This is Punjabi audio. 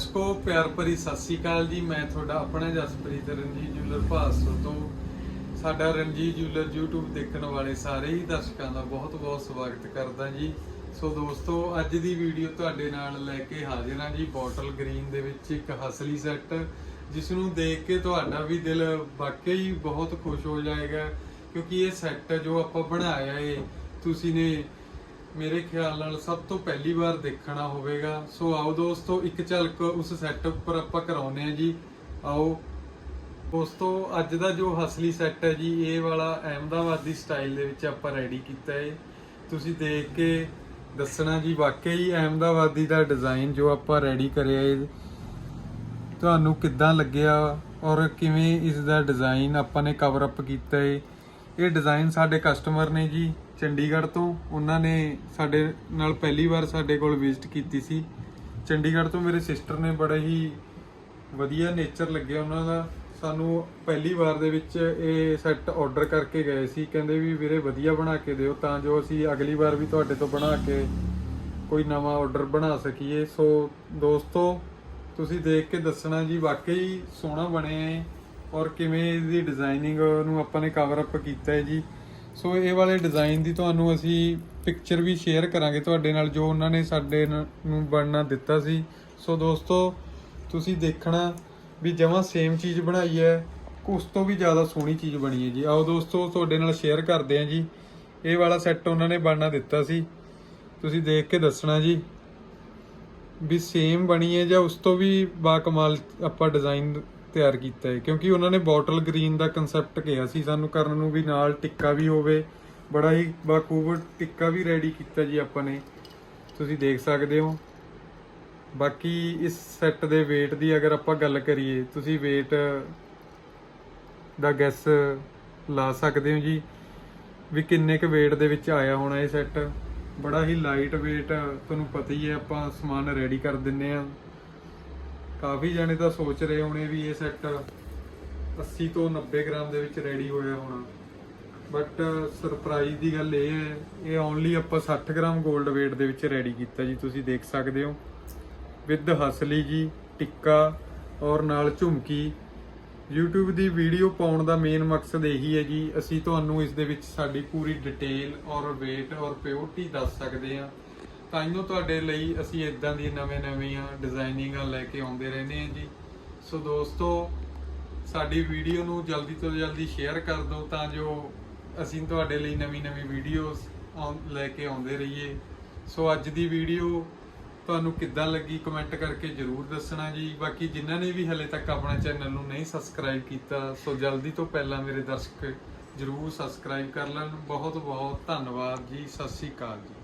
ਦਰਸ਼ਕੋ ਪਿਆਰ ਭਰੀ ਸਤਿ ਸ੍ਰੀ ਅਕਾਲ ਜੀ। ਮੈਂ ਤੁਹਾਡਾ ਆਪਣਾ ਜਸਪ੍ਰੀਤ ਰਣਜੀਤ ਜੁਲਰ ਭਾਸੋ ਤੋਂ। ਸਾਡਾ ਰਣਜੀਤ ਜੁਲਰ YouTube ਦੇਖਣ ਵਾਲੇ ਸਾਰੇ ਹੀ ਦਰਸ਼ਕਾਂ ਦਾ ਬਹੁਤ-ਬਹੁਤ ਸਵਾਗਤ ਕਰਦਾ ਜੀ। ਸੋ ਦੋਸਤੋ, ਅੱਜ ਦੀ ਵੀਡੀਓ ਤੁਹਾਡੇ ਨਾਲ ਲੈ ਕੇ ਹਾਜ਼ਰ ਹਾਂ ਜੀ, ਬੋਟਲ ਗ੍ਰੀਨ ਦੇ ਵਿੱਚ ਇੱਕ ਹਸਲੀ ਸੈੱਟ ਜਿਸ ਨੂੰ ਦੇਖ ਕੇ ਤੁਹਾਡਾ ਵੀ ਦਿਲ ਵਾਕਈ ਬਹੁਤ ਖੁਸ਼ ਹੋ ਜਾਏਗਾ, ਕਿਉਂਕਿ ਇਹ ਸੈੱਟ ਜੋ ਆਪਾਂ ਬਣਾਇਆ ਏ, ਤੁਸੀਂ ਨੇ ਮੇਰੇ ਖਿਆਲ ਨਾਲ ਸਭ ਤੋਂ ਪਹਿਲੀ ਵਾਰ ਦੇਖਣਾ ਹੋਵੇਗਾ। ਸੋ ਆਓ ਦੋਸਤੋ, ਇੱਕ ਝਲਕ ਉਸ ਸੈੱਟ ਉੱਪਰ ਆਪਾਂ ਕਰਾਉਨੇ ਆ ਜੀ। ਆਓ। ਦੋਸਤੋ, ਅੱਜ ਦਾ ਜੋ ਹਸਲੀ ਸੈੱਟ ਹੈ ਜੀ, ਇਹ ਵਾਲਾ ਅਹਿਮਦਾਬਾਦੀ ਸਟਾਈਲ ਦੇ ਵਿੱਚ ਆਪਾਂ ਰੈਡੀ ਕੀਤਾ ਹੈ ਤੁਸੀਂ ਦੇਖ ਕੇ ਦੱਸਣਾ ਜੀ, ਵਾਕਈ ਅਹਿਮਦਾਬਾਦੀ ਦਾ ਡਿਜ਼ਾਈਨ ਜੋ ਆਪਾਂ ਰੈਡੀ ਕਰਿਆ ਹੈ ਤੁਹਾਨੂੰ ਕਿੱਦਾਂ ਲੱਗਿਆ ਔਰ ਕਿਵੇਂ ਇਸ ਦਾ ਡਿਜ਼ਾਈਨ ਆਪਾਂ ਨੇ ਕਵਰ ਅਪ ਕੀਤਾ ਹੈ ਇਹ ਡਿਜ਼ਾਈਨ ਸਾਡੇ ਕਸਟਮਰ ਨੇ ਜੀ ਚੰਡੀਗੜ੍ਹ ਤੋਂ। ਉਹਨਾਂ ਨੇ ਸਾਡੇ ਨਾਲ ਪਹਿਲੀ ਵਾਰ ਸਾਡੇ ਕੋਲ ਵਿਜ਼ਿਟ ਕੀਤੀ ਸੀ। ਚੰਡੀਗੜ੍ਹ ਤੋਂ ਮੇਰੇ ਸਿਸਟਰ ਨੇ ਬੜਾ ਹੀ ਵਧੀਆ ਨੇਚਰ ਲੱਗਿਆ ਉਹਨਾਂ ਦਾ। ਸਾਨੂੰ ਪਹਿਲੀ ਵਾਰ ਦੇ ਵਿੱਚ ਇਹ ਸੈੱਟ ਆਰਡਰ ਕਰਕੇ ਗਏ ਸੀ। ਕਹਿੰਦੇ ਵੀ ਵੀਰੇ ਵਧੀਆ ਬਣਾ ਕੇ ਦਿਓ, ਤਾਂ ਜੋ ਅਸੀਂ ਅਗਲੀ ਵਾਰ ਵੀ ਤੁਹਾਡੇ ਤੋਂ ਬਣਾ ਕੇ ਕੋਈ ਨਵਾਂ ਆਰਡਰ ਬਣਾ ਸਕੀਏ। ਸੋ ਦੋਸਤੋ, ਤੁਸੀਂ ਦੇਖ ਕੇ ਦੱਸਣਾ ਜੀ, ਵਾਕਈ ਸੋਹਣਾ ਬਣਿਆ ਹੈ ਔਰ ਕਿਵੇਂ ਇਹਦੀ ਡਿਜ਼ਾਈਨਿੰਗ ਨੂੰ ਆਪਾਂ ਨੇ ਕਵਰ ਅਪ ਕੀਤਾ ਹੈ ਜੀ। ਸੋ ਇਹ ਵਾਲੇ ਡਿਜ਼ਾਈਨ ਦੀ ਤੁਹਾਨੂੰ ਅਸੀਂ ਪਿਕਚਰ ਵੀ ਸ਼ੇਅਰ ਕਰਾਂਗੇ ਤੁਹਾਡੇ ਨਾਲ, ਜੋ ਉਹਨਾਂ ਨੇ ਸਾਡੇ ਨੂੰ ਬਣਨਾ ਦਿੱਤਾ ਸੀ। ਸੋ ਦੋਸਤੋ, ਤੁਸੀਂ ਦੇਖਣਾ ਵੀ ਜਮਾਂ ਸੇਮ ਚੀਜ਼ ਬਣਾਈ ਹੈ, ਉਸ ਤੋਂ ਵੀ ਜ਼ਿਆਦਾ ਸੋਹਣੀ ਚੀਜ਼ ਬਣੀ ਹੈ ਜੀ। ਆਓ ਦੋਸਤੋ, ਤੁਹਾਡੇ ਨਾਲ ਸ਼ੇਅਰ ਕਰਦੇ ਹਾਂ ਜੀ। ਇਹ ਵਾਲਾ ਸੈੱਟ ਉਹਨਾਂ ਨੇ ਬਣਨਾ ਦਿੱਤਾ ਸੀ। ਤੁਸੀਂ ਦੇਖ ਕੇ ਦੱਸਣਾ ਜੀ ਵੀ ਸੇਮ ਬਣੀ ਹੈ ਜਾਂ ਉਸ ਤੋਂ ਵੀ ਬਾ ਕਮਾਲ ਆਪਾਂ ਡਿਜ਼ਾਈਨ ਤਿਆਰ ਕੀਤਾ ਹੈ, ਕਿਉਂਕਿ ਉਹਨਾਂ ਨੇ ਬੋਟਲ ਗ੍ਰੀਨ ਦਾ ਕਨਸੈਪਟ ਕਿਹਾ ਸੀ, ਸਾਨੂੰ ਕਰਨ ਨੂੰ ਵੀ ਨਾਲ ਟਿੱਕਾ ਵੀ ਹੋਵੇ, ਬੜਾ ਹੀ ਬਾਖੂਬ ਟਿੱਕਾ ਵੀ ਰੈਡੀ ਕੀਤਾ ਜੀ ਆਪਾਂ ਨੇ। ਤੁਸੀਂ ਦੇਖ ਸਕਦੇ ਹੋ। ਬਾਕੀ ਇਸ ਸੈੱਟ ਦੇ weight ਦੀ ਅਗਰ ਆਪਾਂ ਗੱਲ ਕਰੀਏ, ਤੁਸੀਂ weight ਦਾ ਗੈਸ ਲਾ ਸਕਦੇ ਹੋ ਜੀ, ਵੀ ਕਿੰਨੇ ਕੁ weight ਦੇ ਵਿੱਚ ਆਇਆ ਹੋਣਾ ਇਹ ਸੈੱਟ ਬੜਾ ਹੀ ਲਾਈਟ weight, ਤੁਹਾਨੂੰ ਪਤਾ ਹੀ ਹੈ, ਆਪਾਂ ਸਮਾਨ ਰੈਡੀ ਕਰ ਦਿੰਨੇ ਆ। ਕਾਫੀ ਜਾਣੇ ਤਾਂ ਸੋਚ ਰਹੇ ਹੋਣੇ ਵੀ ਇਹ ਸੈੱਟ 80 ਤੋਂ 90 ਗ੍ਰਾਮ ਦੇ ਵਿੱਚ ਰੈਡੀ ਹੋਇਆ ਹੋਣਾ। ਬਟ ਸਰਪ੍ਰਾਈਜ਼ ਦੀ ਗੱਲ ਇਹ ਹੈ, ਇਹ ਓਨਲੀ ਆਪਾਂ 60 ਗ੍ਰਾਮ 골ਡ weight ਦੇ ਵਿੱਚ ਰੈਡੀ ਕੀਤਾ ਜੀ, ਤੁਸੀਂ ਦੇਖ ਸਕਦੇ ਹੋ। ਵਿਦ ਹਸਲੀ ਜੀ, ਟਿੱਕਾ ਔਰ ਨਾਲ ਝੁਮਕੀ। YouTube ਦੀ ਵੀਡੀਓ ਪਾਉਣ ਦਾ ਮੇਨ ਮਕਸਦ ਇਹੀ ਹੈ ਜੀ, ਅਸੀਂ ਤੁਹਾਨੂੰ ਇਸ ਦੇ ਵਿੱਚ ਸਾਡੀ ਪੂਰੀ ਡਿਟੇਲ ਔਰ weight ਔਰ ਪਿਓਰਟੀ ਦੱਸ ਸਕਦੇ ਹਾਂ। ਤਾਈਓ ਤੁਹਾਡੇ ਲਈ ਅਸੀਂ ਇਦਾਂ ਦੀ ਨਵੇਂ-ਨਵੀਆਂ ਡਿਜ਼ਾਈਨਿੰਗਾਂ ਲੈ ਕੇ ਆਉਂਦੇ ਰਹਿੰਦੇ ਹਾਂ ਜੀ। ਸੋ ਦੋਸਤੋ, ਸਾਡੀ ਵੀਡੀਓ ਨੂੰ ਜਲਦੀ ਤੋਂ ਜਲਦੀ ਸ਼ੇਅਰ ਕਰ ਦਿਓ ਤਾਂ ਜੋ ਅਸੀਂ ਤੁਹਾਡੇ ਲਈ ਨਵੀਂ-ਨਵੀਂ ਵੀਡੀਓਜ਼ ਲੈ ਕੇ ਆਉਂਦੇ ਰਹੀਏ। ਸੋ ਅੱਜ ਦੀ ਵੀਡੀਓ ਤੁਹਾਨੂੰ ਕਿੱਦਾਂ ਲੱਗੀ ਕਮੈਂਟ ਕਰਕੇ ਜਰੂਰ ਦੱਸਣਾ ਜੀ। ਬਾਕੀ ਜਿਨ੍ਹਾਂ ਨੇ ਵੀ ਹਲੇ ਤੱਕ ਆਪਣਾ ਚੈਨਲ ਨੂੰ ਨਹੀਂ ਸਬਸਕ੍ਰਾਈਬ ਕੀਤਾ, ਸੋ ਜਲਦੀ ਤੋਂ ਪਹਿਲਾਂ ਮੇਰੇ ਦਰਸ਼ਕ ਜਰੂਰ ਸਬਸਕ੍ਰਾਈਬ ਕਰ ਲੈਣ। ਬਹੁਤ ਬਹੁਤ ਧੰਨਵਾਦ ਜੀ। ਸਤਿ ਸ਼੍ਰੀ ਅਕਾਲ ਜੀ।